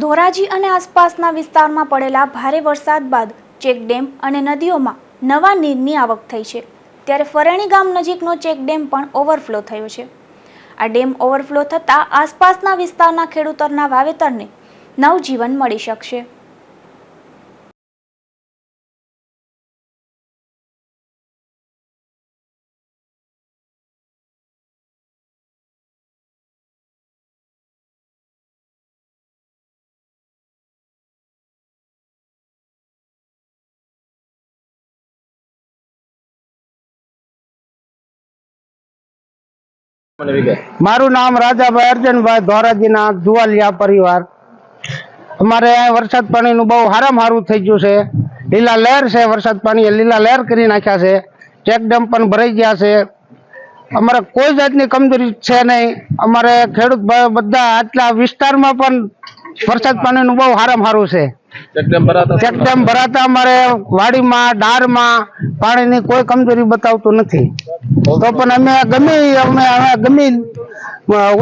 ધોરાજી અને આસપાસના વિસ્તારમાં પડેલા ભારે વરસાદ બાદ ચેકડેમ અને નદીઓમાં નવા નીરની આવક થઈ છે. ત્યારે ફરેણી ગામ નજીકનો ચેકડેમ પણ ઓવરફ્લો થયો છે. આ ડેમ ઓવરફ્લો થતાં આસપાસના વિસ્તારના ખેડૂતોના વાવેતરને નવજીવન મળી શકશે. મારું નામ રાજાભાઈ અર્જનભાઈ ધોરાજીના જુવાલિયા પરિવાર. અમારે વરસાદ પાણીનું બહુ હારામ હારું થઈ ગયું છે. લીલા લહેર છે વરસાદ પાણી લીલા લહેર કરી નાખ્યા છે. ચેક ડેમ પણ ભરાઈ ગયા છે. અમારે કોઈ જાતની કમજોરી છે નહીં. અમારે ખેડૂત બધા આટલા વિસ્તારમાં પણ વરસાદ પાણીનું બહુ હારામ હારું છે. ચેકડેમ ભરાતા અમારે વાડીમાં ડારમાં પાણીની કોઈ કમજોરી બતાવતું નથી. તો પણ અમે ગમે અમે અમે ગમે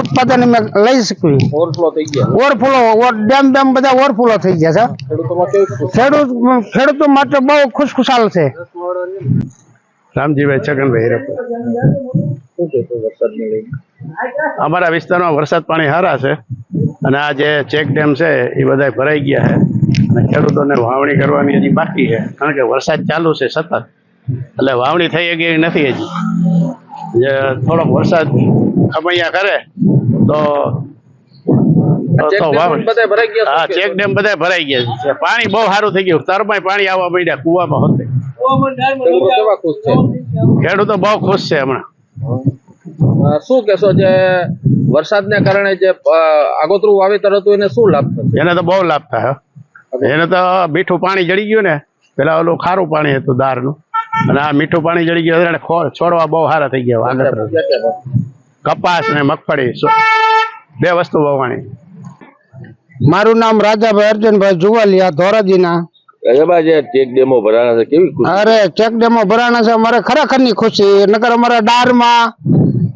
ઉત્પાદન અમે લઈ શકીએ. ઓવરફ્લો થઈ ગયા? ઓવરફ્લો ડેમ ડેમ બધા ઓવરફ્લો થઈ ગયા છે. ખેડૂત ખેડૂતો માટે બહુ ખુશખુશાલ છે. રામજીભાઈ છગનભાઈ અમારા વિસ્તારમાં વરસાદ પાણી સારા છે. અને આ જે ચેક ડેમ છે એ બધા ભરાઈ ગયા છે. અને ખેડૂતોને વાવણી કરવાની હજી બાકી છે. કારણ કે વરસાદ ચાલુ છે સતત. એટલે વાવણી થઈ ગઈ નથી હજી. જે થોડોક વરસાદ ખમૈયા કરે તો તો- ચેક ડેમ બધા ભરાઈ ગયા હા ચેક ડેમ બધા ભરાઈ ગયા છે. પાણી બહુ સારું થઈ ગયું. તરમાય પાણી આવવા માંડ્યા કુવામાં હોતે. ખેડૂતો કેવા ખુશ છે ખેડૂતો બહુ ખુશ છે હમણાં. શું કહેશો જે વરસાદને કારણે જે આગોતરું વાવેતર હતું એને શું લાભ થશે? એને તો બહુ લાભ થાય એને તો મીઠું પાણી જડી ગયું ને પેલા ઓલું ખારું પાણી હતું દારનું અને આ મીઠું પાણી જડી ગયું એટલે છોડવા બહુ સારા થઈ ગયા? કપાસ ને મગફળી બે વસ્તુ વાવવાની. મારું નામ રાજાભાઈ અર્જુનભાઈ જુવાલિયા ધોરાજીના. એમાં જે ચેક ડેમો ભરાણા છે કેવી અરે ચેક ડેમો ભરાણા છે અમારે ખરેખરની ખુશી નકર અમારા ડારમાં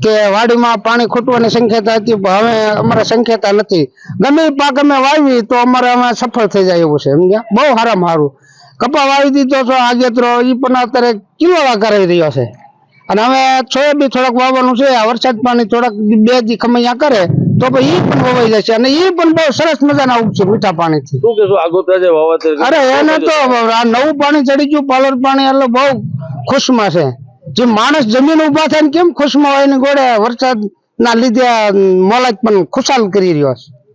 કે વાડીમાં પાણી ખૂટવાની શક્યતા હતી હવે અમારે શક્યતા નથી. ગમે પાક અમે વાવી તો અમારે અમે સફળ થઈ જાય એવું છે સમજ્યા બહુ સારામાં સારું કપા વાવી દીધો છો આગેતરો એ પણ અત્યારે કિલો કરાવી રહ્યો છે? અને હવે સોયાબીન થોડાક વાવવાનું છે આ વરસાદ પાણી થોડાક બે દી ખમૈયા કરે તો એ ઈ પણ વવાઈ જશે. અને એ પણ બહુ સરસ મજાના ઉગશે મીઠા પાણીથી. શું કહેશો આગોતરા જે વાવેતર અરે એને તો આ નવું પાણી ચડી ગયું પાલર પાણી એટલે બહુ ખુશમાં છે. જે માણસ જમીન ઊભા થાય ને કેમ ખુશમાં હોય ને ગોળે વરસાદ ના લીધે મોલાજ પણ ખુશાલ કરી રહ્યો છે.